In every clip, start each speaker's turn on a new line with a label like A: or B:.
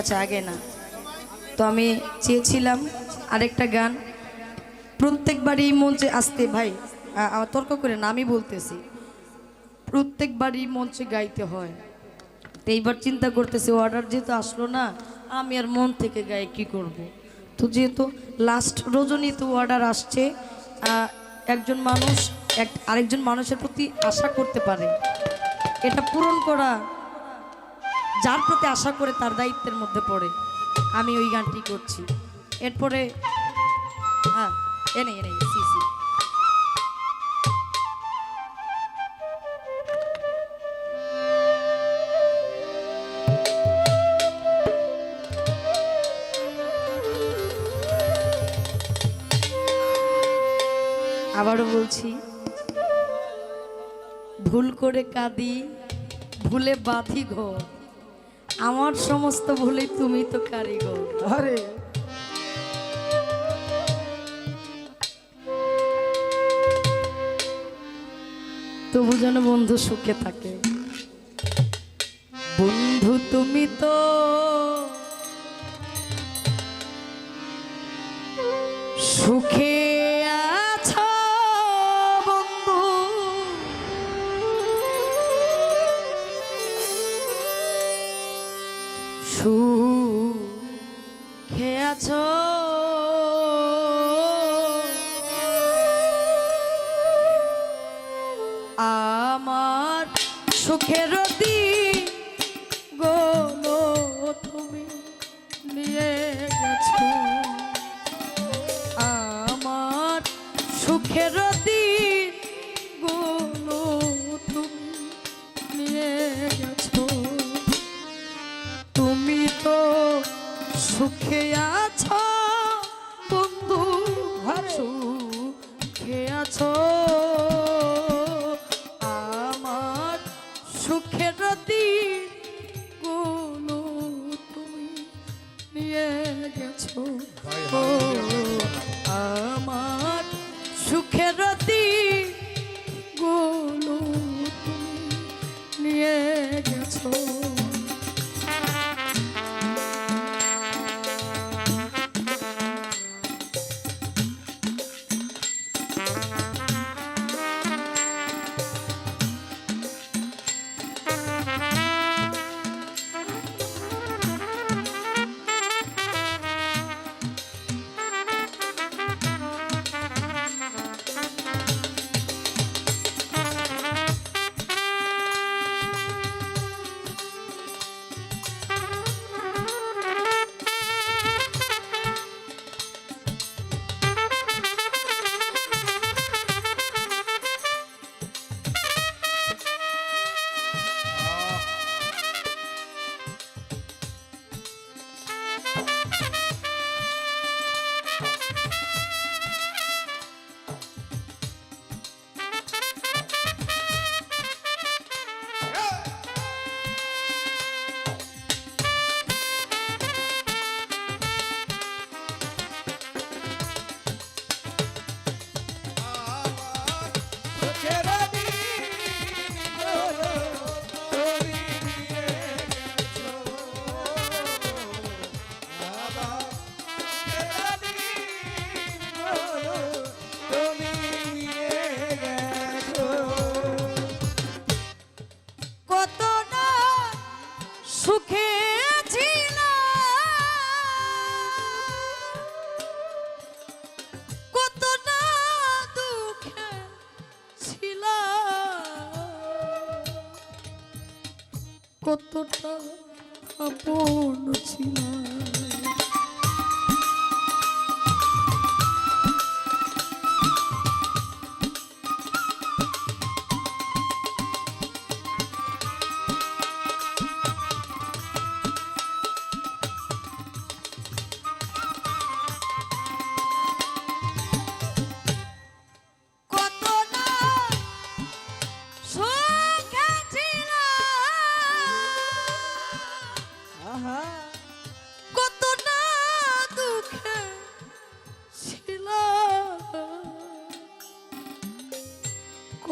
A: আচ্ছা আগে না। তো আমি চেয়েছিলাম আরেকটা গান। প্রত্যেকবারই মঞ্চে আসতে, ভাই তর্ক করে না, আমি বলতেছি, প্রত্যেকবারই মঞ্চে গাইতে হয়, তো এইবার চিন্তা করতেছি অর্ডার যেহেতু আসলো না, আমি আর মন থেকে গায়ে কি করব। তো যেহেতু লাস্ট রজনী তো অর্ডার আসছে একজন মানুষ, এক, আরেকজন মানুষের প্রতি আশা করতে পারে। এটা পূরণ করা যার প্রতি আশা করে তার দায়িত্বের মধ্যে পড়ে। আমি ওই গানটি করছি। এরপরে হ্যাঁ এনে এনে সি। আবারও বলছি, ভুল করে কাঁদি, ভুলে বাঁধি ঘর। আমার সমস্ত ভুলে তুমি তো কারিগর।
B: আরে।
A: তবু যেন বন্ধু সুখে থাকে। বন্ধু তুমি তো। সুখে সুখে আছো? আমার সুখের গোলো তুমি আমার সুখে আপন ছিল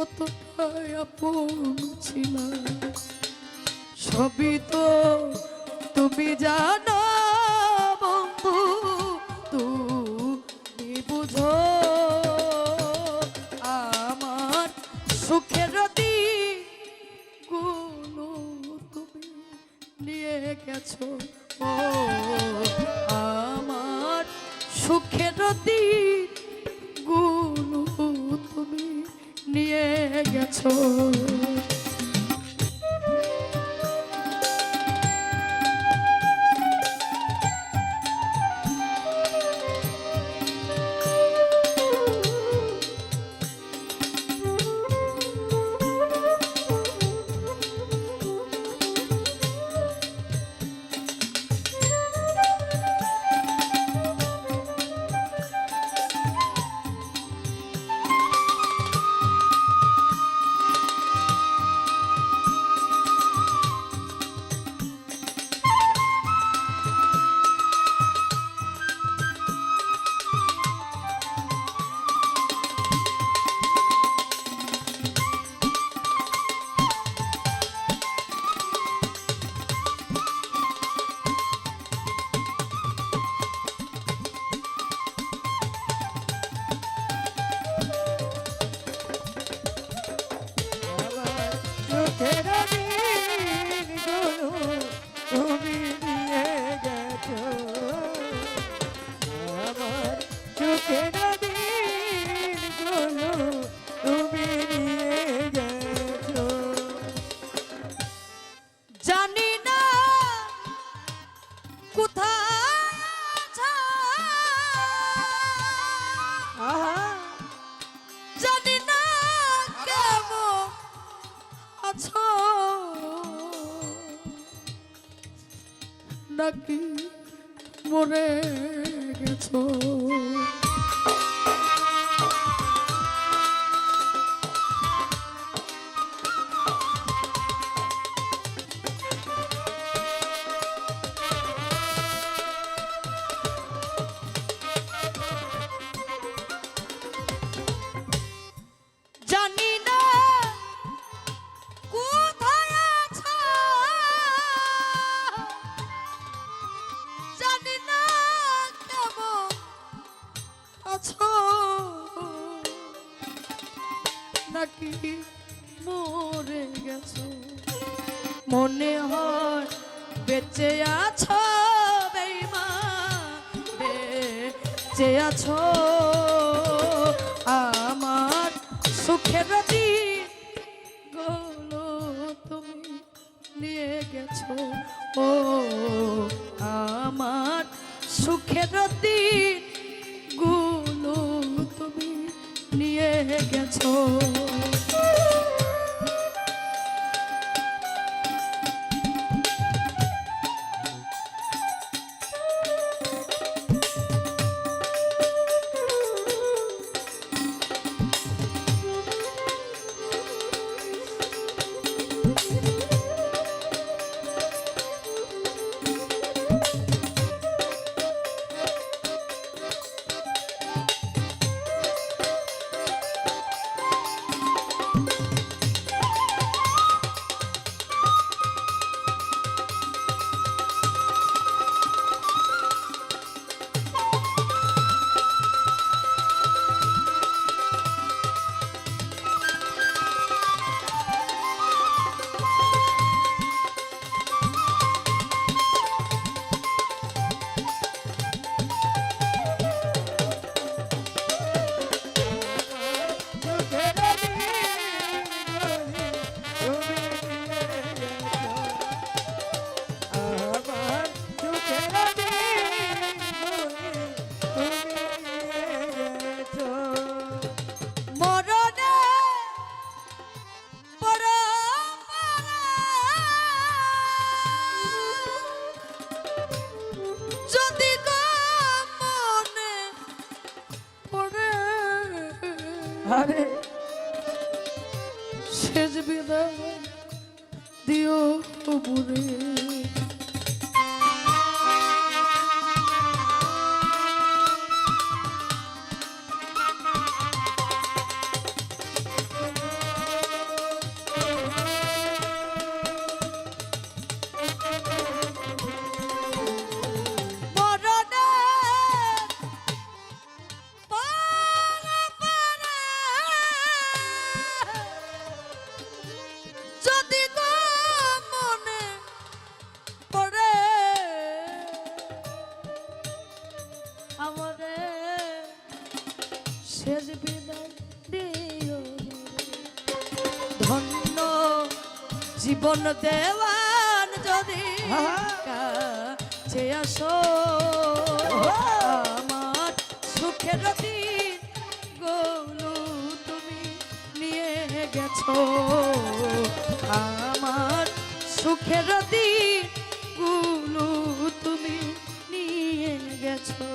A: কতটা আপন ছিল। সবই তো তুমি জানো বন্ধু, তুমি বুঝো আমার সুখেরগুলো তুমি নিয়ে গেছো। ও, আমার সুখেরগুলো নিয়ে গেছো। আছো আমার সুখের গোলো তুমি নিয়ে গেছো। ও আমার সুখেরগুলো তুমি নিয়ে গেছো। দিও কোন দেওয়ান যদি কাছে আসো, আমার সুখের দিন গোলু তুমি নিয়ে গেছো। আমার সুখের দিনগুলো তুমি নিয়ে গেছো।